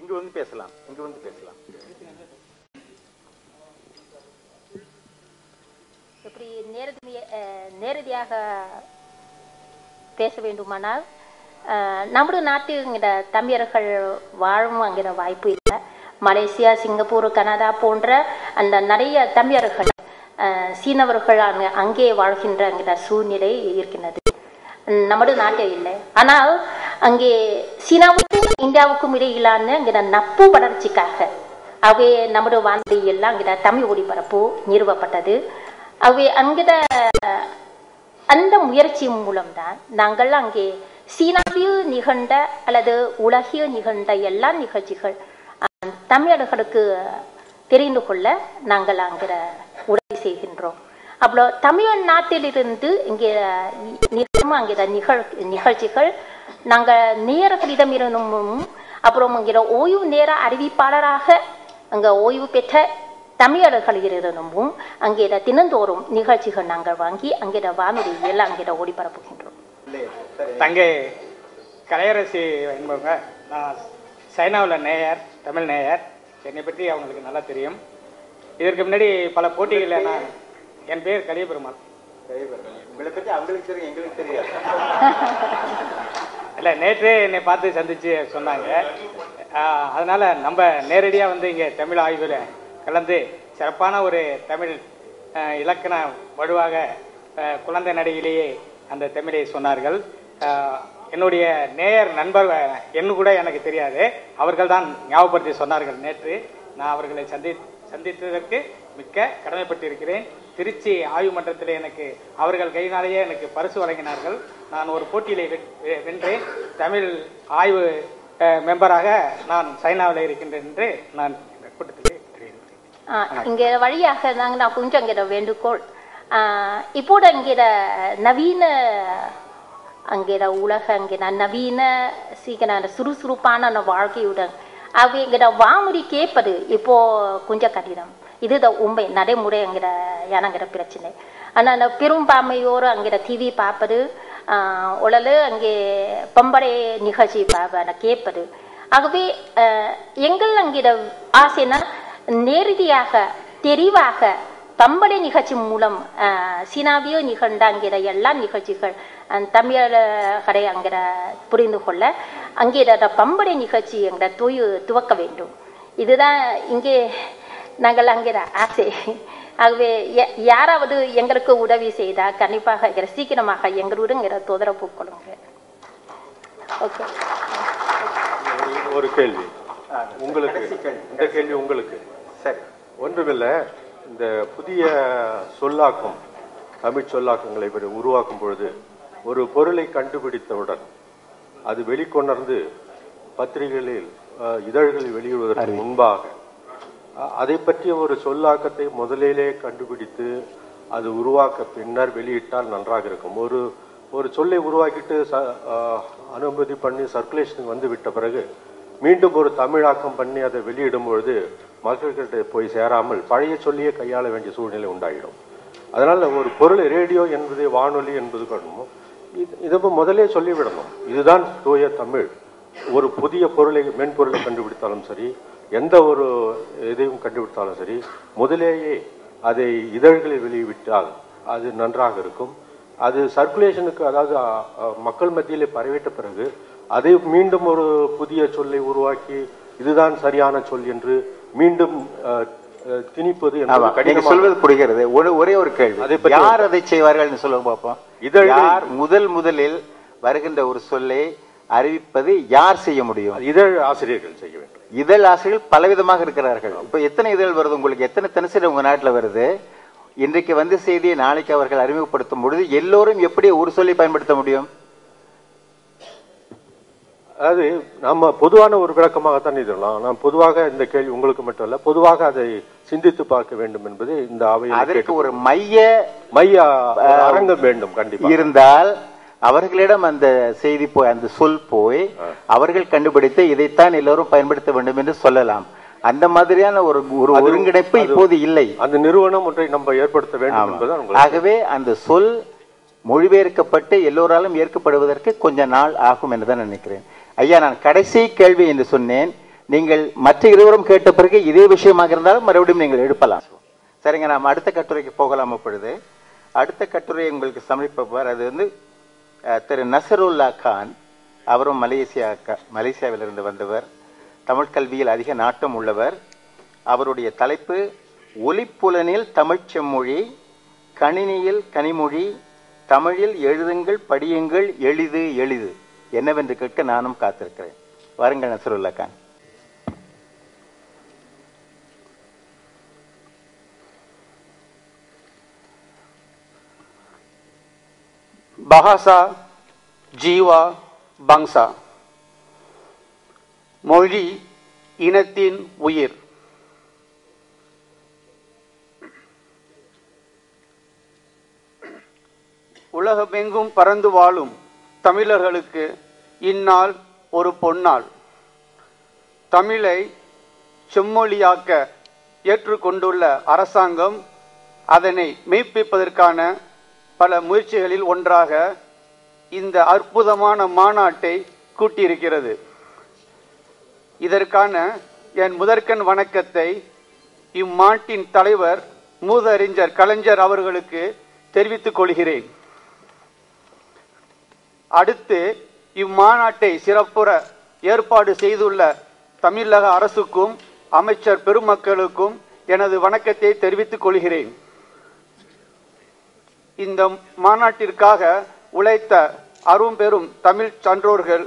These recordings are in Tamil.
இங்க வந்து பேசலாம் இங்க வந்து பேசலாம். இப்படி நேரடி நேரடியாக பேச வேண்டுமானால் நம்முடைய நமது நாட்டுங்கிற தமிழர்கள் வாழும் அங்கிற வாய்ப்பு இல்லை. மலேசியா சிங்கப்பூர் கனடா போன்ற அந்த நிறைய தமிழர்கள் சீனவர்கள் அங்க அங்கே வாழ்கின்றங்கிற சூழ்நிலை இருக்கின்றது. உம், நாட்டே இல்லை. ஆனால் அங்கே சீனாவுக்கும் இந்தியாவுக்கும் இடையிலான நட்பு வளர்ச்சிக்காக அவை நமது வானொலி எல்லாம் அங்கே தமிழ் ஒளிபரப்பு நிறுவப்பட்டது. அவை அங்கிட்ட அந்த முயற்சி மூலம்தான் நாங்கள் அங்கே சீனாவில் நிகழ்ந்த அல்லது உலகில் நிகழ்ந்த எல்லா நிகழ்ச்சிகள் தமிழர்களுக்கு தெரிந்து கொள்ள நாங்கள் அங்கே உதவி செய்கின்றோம். அப்புறம் தமிழ்நாட்டிலிருந்து இங்கே நிகழும் அங்கிற நிகழ் நிகழ்ச்சிகள். நாங்கள் நேயர்களிடமிருந்தும் அப்புறம் இங்கே ஓய்வு நேர அறிவிப்பாளராக அங்கே ஓய்வு பெற்ற தமிழர்களிடமும் அங்கே தினந்தோறும் நிகழ்ச்சிகள் நாங்கள் வாங்கி அங்கே வானொலியில் அங்கே ஒளிபரப்புகின்றோம். தங்கை கலையரசி என்பவங்க நான் சைனாவில் நேயர் தமிழ் நேயர். என்னை பற்றி அவங்களுக்கு நல்லா தெரியும். இதற்கு முன்னாடி பல போட்டிகளில் நான் என் பேர் கலியபெருமாள். உங்களை பத்தி அவங்களுக்கு தெரியும் எங்களுக்கு தெரியாது. இல்லை நேற்றே என்னை பார்த்து சந்தித்து சொன்னாங்க. அதனால நம்ம நேரடியாக வந்து இங்கே தமிழ் ஆய்வில் கலந்து சிறப்பான ஒரு தமிழ் இலக்கண வலுவாக குழந்தை நடையிலேயே அந்த தமிழை சொன்னார்கள். என்னுடைய நேயர் நண்பர் என்ன கூட எனக்கு தெரியாது. அவர்கள் தான் ஞாபகப்படுத்தி சொன்னார்கள் நேற்று. நான் அவர்களை சந்தி சந்தித்ததற்கு மிக்க கடமைப்பட்டிருக்கிறேன். திருச்சி ஆய்வு மன்றத்தில் எனக்கு அவர்கள் கையினாலேயே எனக்கு பரிசு வழங்கினார்கள். நான் ஒரு போட்டியிலே வெ- வென்றேன். தமிழ் ஆய்வு மெம்பராக நான் சைனாவில் இருக்கின்றேன் என்று நான் இந்த கூட்டத்திலே தெரிவித்தேன் இங்கே வழியாக நாங்கள் நான் கொஞ்சம் இங்கிற வேண்டுகோள். ஆ, இப்போது இங்கிற நவீன அங்கிற உலக அங்கிற நவீன சீக்கிரம் சுறுசுறுப்பான அந்த வாழ்க்கையுடன் அவைங்கிற வானொலி கேட்பது இப்போ கொஞ்சம் கடினம். இதுதான் உண்மை. நடைமுறைங்கிற எனங்கிற பிரச்சனை. ஆனால் அந்த பெரும்பான்மையோர் அங்கிற டிவி பார்ப்பது ஆஹ், உடலு அங்கே பம்படை நிகழ்ச்சி பார்ப்ப கேட்பது. ஆகவே எங்கள் அங்கிற ஆசைனா நேரடியாக தெளிவாக பம்படை நிகழ்ச்சி மூலம் சீனாவியோ நிகழ்ந்த அங்கிற எல்லா நிகழ்ச்சிகள் தமிழர்களை அங்கிற புரிந்து கொள்ள அங்கிற பம்படை நிகழ்ச்சி எங்கிற துய துவக்க வேண்டும். இதுதான் இங்கே நாங்கள் அங்கிற ஆசை ஆகவே ய- யாராவது எங்களுக்கு உதவி செய்தால் கண்டிப்பாக சீக்கிரமாக எங்களுடன் இங்கிற தொந்தரவு கொடுங்க. ஓகே. ஒரு கேள்வி. உங்களுக்கு. இந்த கேள்வி உங்களுக்கு. சரி. ஒன்றுமில்ல இந்த புதிய சொல்லாக்கம் தமிழ் சொல்லாக்கங்களை இவர் உருவாக்கும் பொழுது ஒரு பொருளை கண்டுபிடித்தவுடன் அது வெளிக்கொணர்ந்து பத்திரிகைகளில் அஹ், இதழ்களில் வெளியிடுவதற்கு முன்பாக அதை பற்றிய ஒரு சொல்லாக்கத்தை முதலிலே கண்டுபிடித்து அது உருவாக்க பின்னர் வெளியிட்டால் நன்றாக இருக்கும். ஒரு ஒரு சொல்லை உருவாக்கிட்டு ச- அனுமதி பண்ணி சர்க்குலேஷனுக்கு வந்து விட்ட பிறகு மீண்டும் ஒரு தமிழாக்கம் பண்ணி அதை வெளியிடும் பொழுது மக்கள்கிட்ட போய் சேராமல் பழைய சொல்லியே கையாள வேண்டிய சூழ்நிலை உண்டாயிடும். அதனால் ஒரு பொருள் ரேடியோ என்பது வானொலி என்பது கண்ணும் இதை முதலே சொல்லிவிடணும். இதுதான் தூய தமிழ். ஒரு புதிய பொருளை மென்பொருளை கண்டுபிடித்தாலும் சரி எந்த ஒரு இதையும் கண்டுபிடித்தாலும் சரி முதலேயே அதை இதழ்களில் வெளியிட்டால் அது நன்றாக இருக்கும். அது சர்க்குலேஷனுக்கு அதாவது மக்கள் மத்தியிலே பரவிட்ட பிறகு அதை மீண்டும் ஒரு புதிய சொல்லை உருவாக்கி இதுதான் சரியான சொல் என்று மீண்டும் திணிப்பது சொல்வது புரிகிறது. ஒரு ஒரே ஒரு கேள்வி. யார் அதை செய்வார்கள்னு சொல்லுங்க பார்ப்போம் யார் முதல் முதலில் வருகின்ற ஒரு சொல்லை அறிவிப்பது யார் செய்ய முடியும்? இதழ் ஆசிரியர்கள் செய்ய வேண்டும். இதழ் ஆசிரியர்கள் பலவிதமாக இருக்கிறார்கள். இப்ப எத்தனை இதழ் வருது உங்களுக்கு? எத்தனை தினசரி உங்க நாட்டுல வருது? இன்றைக்கு வந்து செய்தியை நாளைக்கு அவர்கள் அறிமுகப்படுத்தும் பொழுது எல்லோரும் எப்படி ஒரு சொல்லி பயன்படுத்த முடியும்? அதாவது நம்ம பொதுவான ஒரு விளக்கமாகத்தான் இதெல்லாம். நான் பொதுவாக இந்த கேள்வி உங்களுக்கு மட்டும் இல்ல பொதுவாக அதை சிந்தித்து பார்க்க வேண்டும் என்பது இந்த அவையில் அதற்கு ஒரு மைய மைய அரங்கம் வேண்டும் கண்டிப்பா. இருந்தால் அவர்களிடம் அந்த செய்தி போய் அந்த சொல் போய் அவர்கள் கண்டுபிடித்து இதைத்தான் எல்லோரும் பயன்படுத்த வேண்டும் என்று சொல்லலாம். அந்த மாதிரியான ஒரு ஒரு ஒருங்கிணைப்பு இப்போது இல்லை. அந்த நிறுவனம் ஒன்றை நம்ம ஏற்படுத்த வேண்டும் ஆகவே அந்த சொல் மொழிபெயர்க்கப்பட்டு எல்லோராலும் ஏற்கப்படுவதற்கு கொஞ்ச நாள் ஆகும் என்று தான் நினைக்கிறேன். ஐயா நான் கடைசி கேள்வி என்று சொன்னேன். நீங்கள் மற்ற இருவரும் கேட்ட பிறகு இதே விஷயமாக இருந்தாலும் மறுபடியும் நீங்கள் எழுப்பலாம். சரிங்க நாம் அடுத்த கட்டுரைக்கு போகலாம் இப்பொழுது அடுத்த கட்டுரை உங்களுக்கு சமர்ப்பிப்பவர் அது வந்து திரு நசருல்லா கான் அவரும் மலேசியா க- மலேசியாவிலிருந்து வந்தவர். தமிழ் கல்வியில் அதிக நாட்டம் உள்ளவர். அவருடைய தலைப்பு ஒலிப்புலனில் தமிழ் செம்மொழி கணினியில் கனிமொழி தமிழில் எழுதுங்கள் படியுங்கள் எளிது எளிது. என்னவென்று கேட்க நானும் காத்திருக்கிறேன். வாருங்கள் நசருல்லா கான். Bahasa, ஜீவா பங்சா மொழி இனத்தின் உயிர் உலகமெங்கும் பறந்து வாழும் தமிழர்களுக்கு இந்நாள் ஒரு பொன்னாள். தமிழை செம்மொழியாக்க ஏற்றுக்கொண்டுள்ள அரசாங்கம் அதனை மெய்ப்பிப்பதற்கான பல முயற்சிகளில் ஒன்றாக இந்த அற்புதமான மாநாட்டை கூட்டியிருக்கிறது. இதற்கான என் முதற்கண் வணக்கத்தை இம்மாட்டின் தலைவர் மூதறிஞர் கலைஞர் அவர்களுக்கு தெரிவித்துக் கொள்கிறேன். அடுத்து இம்மாநாட்டை சிறப்புற ஏற்பாடு செய்துள்ள தமிழக அரசுக்கும் அமைச்சர் பெருமக்களுக்கும் எனது வணக்கத்தை தெரிவித்துக் கொள்கிறேன். இந்த மாநாட்டிற்காக உழைத்த அரும்பெரும் தமிழ் சான்றோர்கள்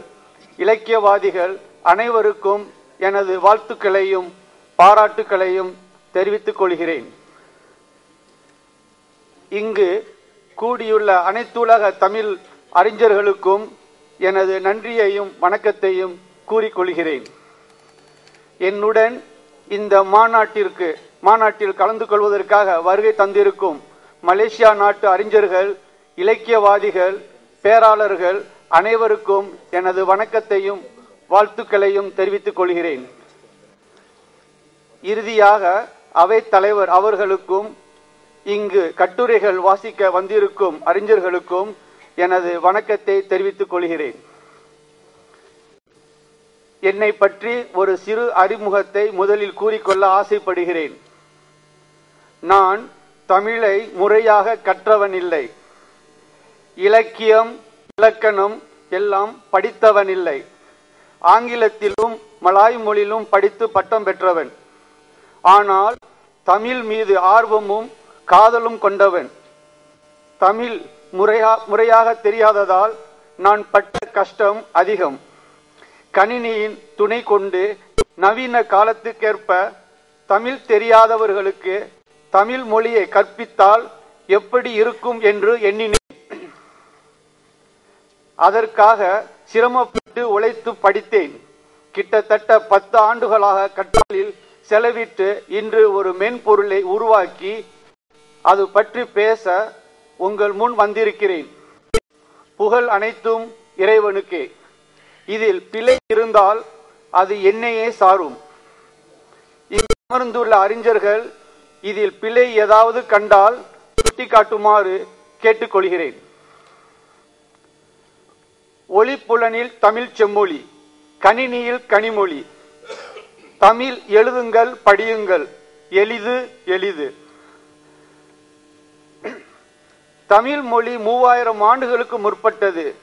இலக்கியவாதிகள் அனைவருக்கும் எனது வாழ்த்துக்களையும் பாராட்டுக்களையும் தெரிவித்துக் கொள்கிறேன். இங்கு கூடியுள்ள அனைத்துலக தமிழ் அறிஞர்களுக்கும் எனது நன்றியையும் வணக்கத்தையும் கூறிக்கொள்கிறேன் என்னுடன் இந்த மாநாட்டிற்கு மாநாட்டில் கலந்து கொள்வதற்காக வருகை தந்திருக்கும் மலேசியா நாட்டு அறிஞர்கள் இலக்கியவாதிகள் பேராளர்கள் அனைவருக்கும் எனது வணக்கத்தையும் வாழ்த்துக்களையும் தெரிவித்துக் கொள்கிறேன். இறுதியாக அவை தலைவர் அவர்களுக்கும் இங்கு கட்டுரைகள் வாசிக்க வந்திருக்கும் அறிஞர்களுக்கும் எனது வணக்கத்தை தெரிவித்துக் கொள்கிறேன். என்னை பற்றி ஒரு சிறு அறிமுகத்தை முதலில் கூறிக்கொள்ள ஆசைப்படுகிறேன். நான் தமிழை முறையாக கற்றவன் இல்லை இலக்கியம் இலக்கணம் எல்லாம் படித்தவன் இல்லை ஆங்கிலத்திலும் மலாய் மொழியிலும் படித்து பட்டம் பெற்றவன். ஆனால் தமிழ் மீது ஆர்வமும் காதலும் கொண்டவன். தமிழ் முறையா முறையாக தெரியாததால் நான் பட்ட கஷ்டம் அதிகம். கணினியின் துணை கொண்டு நவீன காலத்துக்கேற்ப தமிழ் தெரியாதவர்களுக்கு தமிழ் மொழியை கற்பித்தால் எப்படி இருக்கும் என்று எண்ணினேன். அதற்காக சிரமப்பட்டு உழைத்து படித்தேன். கிட்டத்தட்ட பத்து ஆண்டுகளாக கற்றலில் செலவிட்டு இன்று ஒரு மென்பொருளை உருவாக்கி அது பற்றி பேச உங்கள் முன் வந்திருக்கிறேன். புகழ் அனைத்தும் இறைவனுக்கே. இதில் பிழை இருந்தால் அது என்னையே சாரும். இங்கு அமர்ந்துள்ள அறிஞர்கள் இதில் பிழை ஏதாவது கண்டால் சுட்டிக்காட்டுமாறு கேட்டுக்கொள்கிறேன். ஒளிப்புலனில் தமிழ் செம்மொழி கணினியில் கனிமொழி. தமிழ் எழுதுங்கள் படியுங்கள் எளிது எளிது. தமிழ் மொழி மூவாயிரம் ஆண்டுகளுக்கு முற்பட்டது.